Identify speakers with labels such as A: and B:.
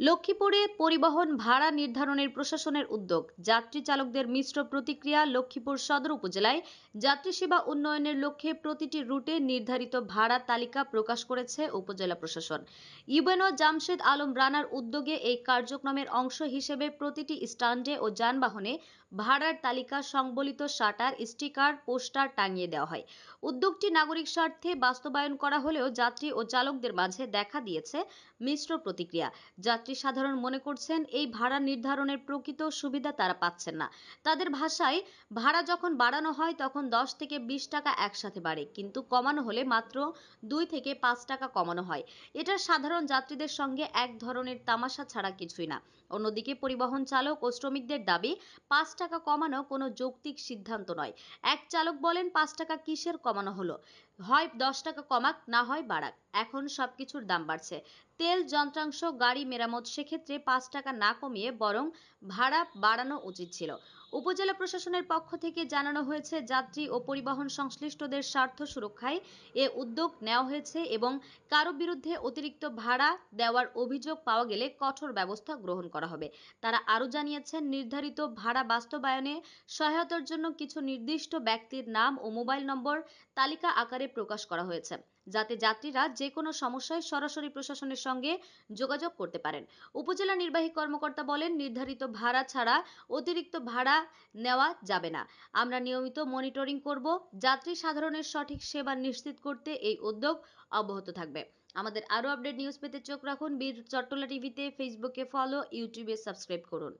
A: লক্ষ্মীপুরে পরিবহন ভাড়া নির্ধারণের প্রশাসনের উদ্যোগ। যাত্রী চালকদের মিশ্র প্রতিক্রিয়া লক্ষ্মীপুর সদর উপজেলায়। যাত্রী সেবা উন্নয়নের লক্ষ্যে প্রতিটি রুটে নির্ধারিত ভাড়া তালিকা প্রকাশ করেছে উপজেলা প্রশাসন। ইউবেনো জামশেদ আলম রানার উদ্যোগে এই কার্যক্রমের অংশ হিসেবে প্রতিটি স্ট্যান্ডে ও যানবাহনে ভাড়ার তালিকা সংবলিত শাটার, স্টিকার, পোস্টার টাঙিয়ে দেওয়া হয়। উদ্যোগটি নাগরিক স্বার্থে বাস্তবায়ন করা হলেও যাত্রী ও চালকদের মাঝে দেখা দিয়েছে মিশ্র প্রতিক্রিয়া। যাত্রী সাধারণ মনে করছেন এই ভাড়া নির্ধারণের প্রকৃত সুবিধা তারা পাচ্ছেন না। তাদের ভাষায় ভাড়া যখন বাড়ানো হয় তখন দশ থেকে বিশ টাকা একসাথে বাড়ে, কিন্তু কমানো হলে মাত্র দুই থেকে পাঁচ টাকা কমানো হয়। এটা সাধারণ যাত্রীদের সঙ্গে এক ধরনের তামাশা ছাড়া কিছুই না। অন্যদিকে পরিবহন চালক ও শ্রমিকদের দাবি, পাঁচ টাকা কমানো কোনো যৌক্তিক সিদ্ধান্ত নয়। এক চালক বলেন, পাঁচ টাকা কিসের কমানো হলো? হয় দশ টাকা কমাক, না হয় বাড়াক। এখন সবকিছুর দাম বাড়ছে। তেল যন্ত্রাংশ গাড়ি মেরামত সেক্ষেত্রে পাঁচ টাকা না কমিয়ে বরং ভাড়া বাড়ানো উচিত ছিল। উপজেলা প্রশাসনের পক্ষ থেকে জানানো হয়েছে, যাত্রী ও পরিবহন সংশ্লিষ্টদের স্বার্থ সুরক্ষায় এ উদ্যোগ নেওয়া হয়েছে এবং কারও বিরুদ্ধে অতিরিক্ত ভাড়া দেওয়ার অভিযোগ পাওয়া গেলে কঠোর ব্যবস্থা গ্রহণ করা হবে। তারা আরও জানিয়েছেন, নির্ধারিত ভাড়া বাস্তবায়নে সহায়তার জন্য কিছু নির্দিষ্ট ব্যক্তির নাম ও মোবাইল নম্বর তালিকা আকারে প্রকাশ করা হয়েছে, যাতে যাত্রীরা যে কোনো সমস্যায় সরাসরি প্রশাসনের সঙ্গে যোগাযোগ করতে পারেন। উপজেলা নির্বাহী কর্মকর্তা বলেন, নির্ধারিত ভাড়া ছাড়া অতিরিক্ত ভাড়া নেওয়া যাবে না। আমরা নিয়মিত মনিটরিং করব, যাত্রী সাধারণের সঠিক সেবা নিশ্চিত করতে এই উদ্যোগ অব্যাহত থাকবে। আমাদের আরও আপডেট নিউজ পেতে চোখ রাখুন। বীর চট্টলা টিভিতে ফেসবুকে ফলো ইউটিউবে সাবস্ক্রাইব করুন।